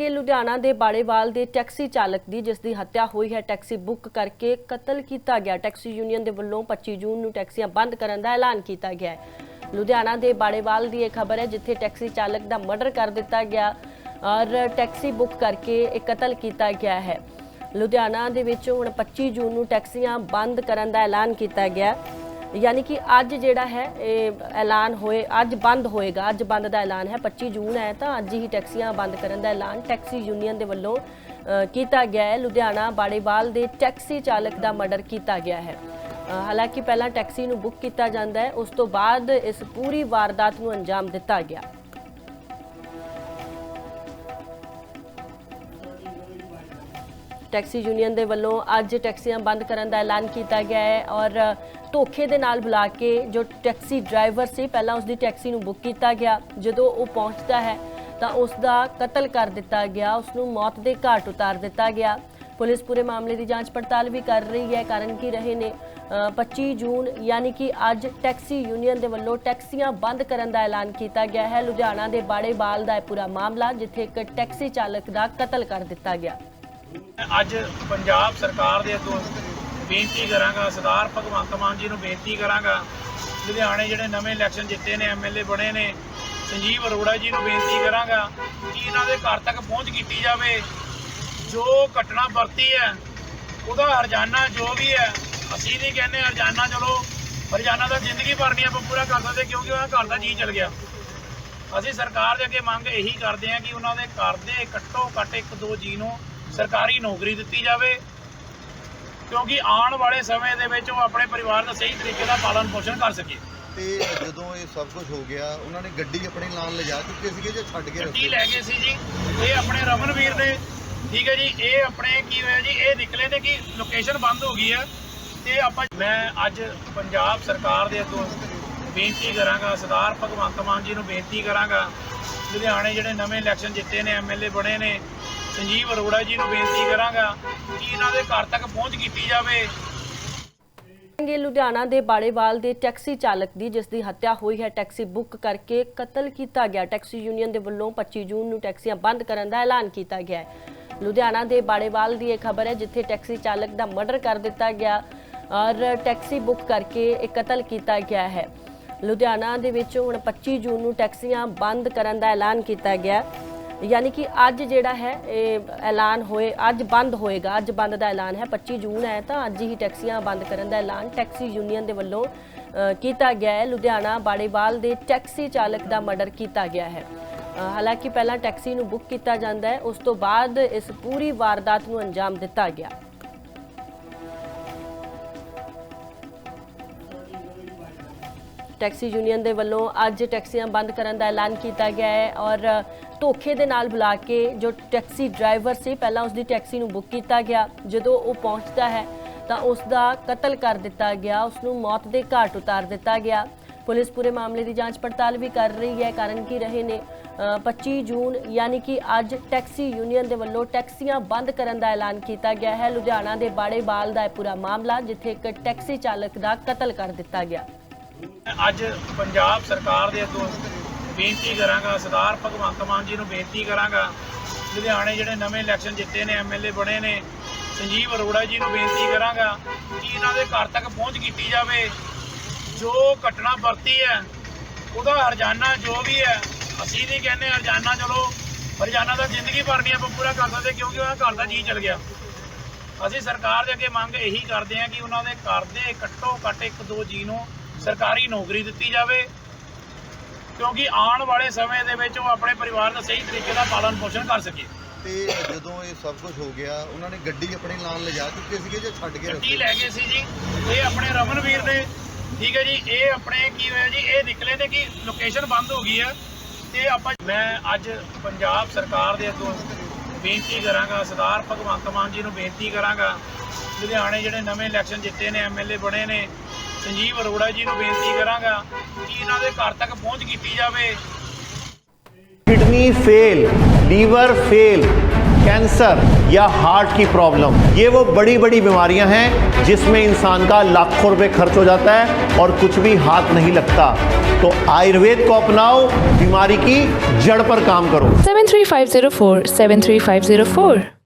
ਕਰਾਂਗੇ ਲੁਧਿਆਣਾ ਦੇ ਬਾੜੇਵਾਲ ਦੇ ਟੈਕਸੀ ਚਾਲਕ ਦੀ, ਜਿਸ ਦੀ ਹੱਤਿਆ ਹੋਈ ਹੈ। ਟੈਕਸੀ ਬੁੱਕ ਕਰਕੇ ਕਤਲ ਕੀਤਾ ਗਿਆ। ਟੈਕਸੀ ਯੂਨੀਅਨ ਦੇ ਵੱਲੋਂ 25 ਜੂਨ ਨੂੰ ਟੈਕਸੀਆਂ ਬੰਦ ਕਰਨ ਦਾ ਐਲਾਨ ਕੀਤਾ ਗਿਆ ਹੈ। ਲੁਧਿਆਣਾ ਦੇ ਬਾੜੇਵਾਲ ਦੀ ਇਹ ਖਬਰ ਹੈ, ਜਿੱਥੇ ਟੈਕਸੀ ਚਾਲਕ ਦਾ ਮਰਡਰ ਕਰ ਦਿੱਤਾ ਗਿਆ ਔਰ ਟੈਕਸੀ ਬੁੱਕ ਕਰਕੇ ਇਹ ਕਤਲ ਕੀਤਾ ਗਿਆ ਹੈ। ਲੁਧਿਆਣਾ ਦੇ ਵਿੱਚ ਹੁਣ 25 ਜੂਨ ਨੂੰ ਟੈਕਸੀਆਂ ਬੰਦ ਕਰਨ ਦਾ ਐਲਾਨ ਕੀਤਾ ਗਿਆ। ਯਾਨੀ ਕਿ ਅੱਜ ਜਿਹੜਾ ਹੈ, ਇਹ ਐਲਾਨ ਹੋਏ, ਅੱਜ ਬੰਦ ਹੋਏਗਾ, ਅੱਜ ਬੰਦ ਦਾ ਐਲਾਨ ਹੈ 25 ਜੂਨ ਹੈ, ਤਾਂ ਅੱਜ ਹੀ ਟੈਕਸੀਆਂ ਬੰਦ ਕਰਨ ਦਾ ਐਲਾਨ ਟੈਕਸੀ ਯੂਨੀਅਨ ਦੇ ਵੱਲੋਂ ਕੀਤਾ ਗਿਆ ਹੈ। ਲੁਧਿਆਣਾ ਬਾੜੇਵਾਲ ਦੇ ਟੈਕਸੀ ਚਾਲਕ ਦਾ ਮਰਡਰ ਕੀਤਾ ਗਿਆ ਹੈ। ਹਾਲਾਂਕਿ ਪਹਿਲਾਂ ਟੈਕਸੀ ਨੂੰ ਬੁੱਕ ਕੀਤਾ ਜਾਂਦਾ ਹੈ, ਉਸ ਤੋਂ ਬਾਅਦ ਇਸ ਪੂਰੀ ਵਾਰਦਾਤ ਨੂੰ ਅੰਜਾਮ ਦਿੱਤਾ ਗਿਆ। ਟੈਕਸੀ ਯੂਨੀਅਨ ਦੇ ਵੱਲੋਂ ਅੱਜ ਟੈਕਸੀਆਂ ਬੰਦ ਕਰਨ ਦਾ ਐਲਾਨ ਕੀਤਾ ਗਿਆ ਹੈ ਔਰ ਧੋਖੇ ਦੇ ਨਾਲ ਬੁਲਾ ਕੇ ਜੋ ਟੈਕਸੀ ਡਰਾਈਵਰ ਸੀ ਪਹਿਲਾਂ ਉਸ ਦੀ ਟੈਕਸੀ ਨੂੰ ਬੁੱਕ ਕੀਤਾ ਗਿਆ। ਜਦੋਂ ਉਹ ਪਹੁੰਚਦਾ ਹੈ ਤਾਂ ਉਸ ਦਾ ਕਤਲ ਕਰ ਦਿੱਤਾ ਗਿਆ ਉਸ ਨੂੰ ਮੌਤ ਦੇ ਘਾਟ ਉਤਾਰ ਦਿੱਤਾ ਗਿਆ। ਪੁਲਿਸ ਪੂਰੇ ਮਾਮਲੇ ਦੀ ਜਾਂਚ ਪੜਤਾਲ ਵੀ ਕਰ ਰਹੀ ਹੈ ਕਾਰਨ ਕੀ ਰਹੇ ਨੇ? ਅ, 25 ਜੂਨ ਯਾਨੀ ਕਿ ਅੱਜ ਟੈਕਸੀ ਯੂਨੀਅਨ ਦੇ ਵੱਲੋਂ ਟੈਕਸੀਆਂ ਬੰਦ ਕਰਨ ਦਾ ਐਲਾਨ ਕੀਤਾ ਗਿਆ ਹੈ। ਲੁਧਿਆਣਾ ਦੇ ਬਾੜੇਵਾਲ ਦਾ ਇਹ ਪੂਰਾ ਮਾਮਲਾ ਜਿੱਥੇ ਇੱਕ ਟੈਕਸੀ ਚਾਲਕ ਦਾ ਕਤਲ ਕਰ ਦਿੱਤਾ ਗਿਆ। ਅੱਜ ਪੰਜਾਬ ਸਰਕਾਰ ਦੇ ਅੱਗੋਂ ਬੇਨਤੀ ਕਰਾਂਗਾ, ਸਰਦਾਰ ਭਗਵੰਤ ਮਾਨ ਜੀ ਨੂੰ ਬੇਨਤੀ ਕਰਾਂਗਾ, ਲੁਧਿਆਣੇ ਜਿਹੜੇ ਨਵੇਂ ਇਲੈਕਸ਼ਨ ਜਿੱਤੇ ਨੇ ਐਮਐਲਏ ਬਣੇ ਨੇ, ਸੰਜੀਵ ਅਰੋੜਾ ਜੀ ਨੂੰ ਬੇਨਤੀ ਕਰਾਂਗਾ ਕਿ ਇਹਨਾਂ ਦੇ ਘਰ ਤੱਕ ਪਹੁੰਚ ਕੀਤੀ ਜਾਵੇ। ਜੋ ਘਟਨਾ ਵਰਤੀ ਹੈ, ਉਹਦਾ ਹਰਜਾਨਾ ਜੋ ਵੀ ਹੈ, ਅਸੀਂ ਨਹੀਂ ਕਹਿੰਦੇ ਹਰਜਾਨਾ, ਚਲੋ, ਹਰਜਾਨਾ ਤਾਂ ਜ਼ਿੰਦਗੀ ਭਰਨੀ ਆਪਾਂ ਪੂਰਾ ਕਰ ਸਕਦੇ, ਕਿਉਂਕਿ ਉਹਨਾਂ ਘਰ ਦਾ ਜੀ ਚਲ ਗਿਆ। ਅਸੀਂ ਸਰਕਾਰ ਦੇ ਅੱਗੇ ਮੰਗ ਇਹੀ ਕਰਦੇ ਹਾਂ ਕਿ ਉਹਨਾਂ ਦੇ ਘਰ ਦੇ ਘੱਟੋ ਘੱਟ ਇੱਕ ਦੋ ਜੀ ਨੂੰ ਸਰਕਾਰੀ ਨੌਕਰੀ ਦਿੱਤੀ ਜਾਵੇ ਕਿਉਂਕਿ ਆਉਣ ਵਾਲੇ ਸਮੇਂ ਦੇ ਵਿੱਚ ਉਹ ਆਪਣੇ ਪਰਿਵਾਰ ਦਾ ਸਹੀ ਤਰੀਕੇ ਨਾਲ ਪਾਲਣ ਪੋਸ਼ਣ ਕਰ ਸਕੇ। ਤੇ ਜਦੋਂ ਇਹ ਸਭ ਕੁਝ ਹੋ ਗਿਆ ਉਹਨਾਂ ਨੇ ਗੱਡੀ ਆਪਣੀ ਲਾਣ ਲਿਜਾ ਚੁੱਕੇ ਸੀਗੇ ਜੇ ਛੱਡ ਕੇ ਗੱਡੀ ਲੈ ਗਏ ਸੀ ਜੀ। ਇਹ ਆਪਣੇ ਰਮਨਵੀਰ ਨੇ ਠੀਕ ਹੈ ਜੀ ਇਹ ਆਪਣੇ ਕੀ ਹੋਇਆ ਜੀ ਇਹ ਨਿਕਲੇ ਨੇ ਕਿ ਲੋਕੇਸ਼ਨ ਬੰਦ ਹੋ ਗਈ ਹੈ। ਤੇ ਆਪਾਂ ਮੈਂ ਅੱਜ ਪੰਜਾਬ ਸਰਕਾਰ ਦੇ ਅੱਗੋਂ ਬੇਨਤੀ ਕਰਾਂਗਾ ਸਰਦਾਰ ਭਗਵੰਤ ਮਾਨ ਜੀ ਨੂੰ ਬੇਨਤੀ ਕਰਾਂਗਾ। ਲੁਧਿਆਣੇ ਜਿਹੜੇ ਨਵੇਂ ਇਲੈਕਸ਼ਨ ਜਿੱਤੇ ਨੇ ਐਮਐਲਏ ਬਣੇ ਨੇ ਸੰਜੀਵ ਅਰੋੜਾ ਜੀ ਨੂੰ ਬੇਨਤੀ ਕਰਾਂਗਾ ਕਿ ਇਹਨਾਂ ਦੇ ਘਰ ਤੱਕ ਪਹੁੰਚ ਕੀਤੀ ਜਾਵੇ। ਕਰਾਂਗੇ ਲੁਧਿਆਣਾ ਦੇ ਬਾੜੇਵਾਲ ਦੇ ਟੈਕਸੀ ਚਾਲਕ ਦੀ, ਜਿਸ ਦੀ ਹੱਤਿਆ ਹੋਈ ਹੈ, ਟੈਕਸੀ ਬੁੱਕ ਕਰਕੇ ਕਤਲ ਕੀਤਾ ਗਿਆ। ਟੈਕਸੀ ਯੂਨੀਅਨ ਦੇ ਵੱਲੋਂ 25 ਜੂਨ ਨੂੰ ਟੈਕਸੀਆਂ ਬੰਦ ਕਰਨ ਦਾ ਐਲਾਨ ਕੀਤਾ ਗਿਆ ਹੈ। ਲੁਧਿਆਣਾ ਦੇ ਬਾੜੇਵਾਲ ਦੀ ਇਹ ਖਬਰ ਹੈ, ਜਿੱਥੇ ਟੈਕਸੀ ਚਾਲਕ ਦਾ ਮਰਡਰ ਕਰ ਦਿੱਤਾ ਗਿਆ ਔਰ ਟੈਕਸੀ ਬੁੱਕ ਕਰਕੇ ਇਹ ਕਤਲ ਕੀਤਾ ਗਿਆ ਹੈ। ਲੁਧਿਆਣਾ ਦੇ ਵਿੱਚ ਹੁਣ 25 ਜੂਨ ਨੂੰ ਟੈਕਸੀਆਂ ਬੰਦ ਕਰਨ ਦਾ ਐਲਾਨ ਕੀਤਾ ਗਿਆ। ਯਾਨੀ ਕਿ ਅੱਜ ਜਿਹੜਾ ਹੈ, ਇਹ ਐਲਾਨ ਹੋਏ, ਅੱਜ ਬੰਦ ਹੋਏਗਾ, ਅੱਜ ਬੰਦ ਦਾ ਐਲਾਨ ਹੈ। 25 ਜੂਨ ਹੈ ਤਾਂ ਅੱਜ ਹੀ ਟੈਕਸੀਆਂ ਬੰਦ ਕਰਨ ਦਾ ਐਲਾਨ ਟੈਕਸੀ ਯੂਨੀਅਨ ਦੇ ਵੱਲੋਂ ਕੀਤਾ ਗਿਆ ਹੈ। ਲੁਧਿਆਣਾ ਬਾੜੇਵਾਲ ਦੇ ਟੈਕਸੀ ਚਾਲਕ ਦਾ ਮਰਡਰ ਕੀਤਾ ਗਿਆ ਹੈ। ਹਾਲਾਂਕਿ ਪਹਿਲਾਂ ਟੈਕਸੀ ਨੂੰ ਬੁੱਕ ਕੀਤਾ ਜਾਂਦਾ ਹੈ, ਉਸ ਤੋਂ ਬਾਅਦ ਇਸ ਪੂਰੀ ਵਾਰਦਾਤ ਨੂੰ ਅੰਜਾਮ ਦਿੱਤਾ ਗਿਆ। ਟੈਕਸੀ ਯੂਨੀਅਨ ਦੇ ਵੱਲੋਂ ਅੱਜ ਟੈਕਸੀਆਂ ਬੰਦ ਕਰਨ ਦਾ ਐਲਾਨ ਕੀਤਾ ਗਿਆ ਹੈ ਔਰ ਧੋਖੇ ਦੇ ਨਾਲ ਬੁਲਾ ਕੇ ਜੋ ਟੈਕਸੀ ਡਰਾਈਵਰ ਸੀ ਪਹਿਲਾਂ ਉਸ ਦੀ ਟੈਕਸੀ ਨੂੰ ਬੁੱਕ ਕੀਤਾ ਗਿਆ। ਜਦੋਂ ਉਹ ਪਹੁੰਚਦਾ ਹੈ ਤਾਂ ਉਸ ਦਾ ਕਤਲ ਕਰ ਦਿੱਤਾ ਗਿਆ ਉਸ ਨੂੰ ਮੌਤ ਦੇ ਘਾਟ ਉਤਾਰ ਦਿੱਤਾ ਗਿਆ। ਪੁਲਿਸ ਪੂਰੇ ਮਾਮਲੇ ਦੀ ਜਾਂਚ ਪੜਤਾਲ ਵੀ ਕਰ ਰਹੀ ਹੈ ਕਾਰਨ ਕੀ ਰਹੇ ਨੇ? ਅ, 25 ਜੂਨ ਯਾਨੀ ਕਿ ਅੱਜ ਟੈਕਸੀ ਯੂਨੀਅਨ ਦੇ ਵੱਲੋਂ ਟੈਕਸੀਆਂ ਬੰਦ ਕਰਨ ਦਾ ਐਲਾਨ ਕੀਤਾ ਗਿਆ ਹੈ। ਲੁਧਿਆਣਾ ਦੇ ਬਾੜੇਵਾਲ ਦਾ ਇਹ ਪੂਰਾ ਮਾਮਲਾ ਜਿੱਥੇ ਇੱਕ ਟੈਕਸੀ ਚਾਲਕ ਦਾ ਕਤਲ ਕਰ ਦਿੱਤਾ ਗਿਆ। ਅੱਜ ਪੰਜਾਬ ਸਰਕਾਰ ਦੇ ਅੱਗੋਂ ਬੇਨਤੀ ਕਰਾਂਗਾ, ਸਰਦਾਰ ਭਗਵੰਤ ਮਾਨ ਜੀ ਨੂੰ ਬੇਨਤੀ ਕਰਾਂਗਾ, ਲੁਧਿਆਣੇ ਜਿਹੜੇ ਨਵੇਂ ਇਲੈਕਸ਼ਨ ਜਿੱਤੇ ਨੇ ਐਮਐਲਏ ਬਣੇ ਨੇ, ਸੰਜੀਵ ਅਰੋੜਾ ਜੀ ਨੂੰ ਬੇਨਤੀ ਕਰਾਂਗਾ ਕਿ ਇਹਨਾਂ ਦੇ ਘਰ ਤੱਕ ਪਹੁੰਚ ਕੀਤੀ ਜਾਵੇ। ਜੋ ਘਟਨਾ ਵਰਤੀ ਹੈ, ਉਹਦਾ ਹਰਜਾਨਾ ਜੋ ਵੀ ਹੈ, ਅਸੀਂ ਨਹੀਂ ਕਹਿੰਦੇ ਹਰਜਾਨਾ ਚਲੋ, ਹਰਜਾਨਾ ਤਾਂ ਜ਼ਿੰਦਗੀ ਭਰ ਨਹੀਂ ਆਪਾਂ ਪੂਰਾ ਕਰ ਸਕਦੇ ਕਿਉਂਕਿ ਉਹਨਾਂ ਘਰ ਦਾ ਜੀ ਚਲ ਗਿਆ। ਅਸੀਂ ਸਰਕਾਰ ਦੇ ਅੱਗੇ ਮੰਗ ਇਹੀ ਕਰਦੇ ਹਾਂ ਕਿ ਉਹਨਾਂ ਦੇ ਘਰ ਦੇ ਘੱਟੋ ਘੱਟ ਇੱਕ ਦੋ ਜੀ ਨੂੰ ਸਰਕਾਰੀ ਨੌਕਰੀ ਦਿੱਤੀ ਜਾਵੇ ਕਿਉਂਕਿ ਆਉਣ ਵਾਲੇ ਸਮੇਂ ਦੇ ਵਿੱਚ ਉਹ ਆਪਣੇ ਪਰਿਵਾਰ ਦਾ ਸਹੀ ਤਰੀਕੇ ਨਾਲ ਪਾਲਣ ਪੋਸ਼ਣ ਕਰ ਸਕੇ। ਤੇ ਜਦੋਂ ਇਹ ਸਭ ਕੁਝ ਹੋ ਗਿਆ ਉਹਨਾਂ ਨੇ ਗੱਡੀ ਆਪਣੀ ਲਾਣ ਲਿਜਾ ਚੁੱਕੇ ਸੀਗੇ ਜੇ ਛੱਡ ਕੇ ਗੱਡੀ ਲੈ ਗਏ ਸੀ ਜੀ। ਇਹ ਆਪਣੇ ਰਮਨਵੀਰ ਨੇ ਠੀਕ ਹੈ ਜੀ ਇਹ ਆਪਣੇ ਕੀ ਹੋਇਆ ਜੀ ਇਹ ਨਿਕਲੇ ਨੇ ਕਿ ਲੋਕੇਸ਼ਨ ਬੰਦ ਹੋ ਗਈ ਹੈ। ਤੇ ਆਪਾਂ ਮੈਂ ਅੱਜ ਪੰਜਾਬ ਸਰਕਾਰ ਦੇ ਅੱਗੋਂ ਬੇਨਤੀ ਕਰਾਂਗਾ ਸਰਦਾਰ ਭਗਵੰਤ ਮਾਨ ਜੀ ਨੂੰ ਬੇਨਤੀ ਕਰਾਂਗਾ। ਲੁਧਿਆਣੇ ਜਿਹੜੇ ਨਵੇਂ ਇਲੈਕਸ਼ਨ ਜਿੱਤੇ ਨੇ ਐਮਐਲਏ ਬਣੇ ਨੇ ਸੰਜੀਵ ਅਰੋੜਾ ਜੀ ਨੂੰ ਬੇਨਤੀ ਕਰਾਂਗਾ ਕਿ ਇਹਨਾਂ ਦੇ ਘਰ ਤੱਕ ਪਹੁੰਚ ਕੀਤੀ ਜਾਵੇ kidney fail liver fail cancer या हार्ट की प्रॉब्लम ये वो बड़ी बड़ी बीमारियां हैं जिसमें इंसान का लाखों रुपए खर्च हो जाता है और कुछ भी हाथ नहीं लगता तो आयुर्वेद को अपनाओ बीमारी की जड़ पर काम करो 73504 73504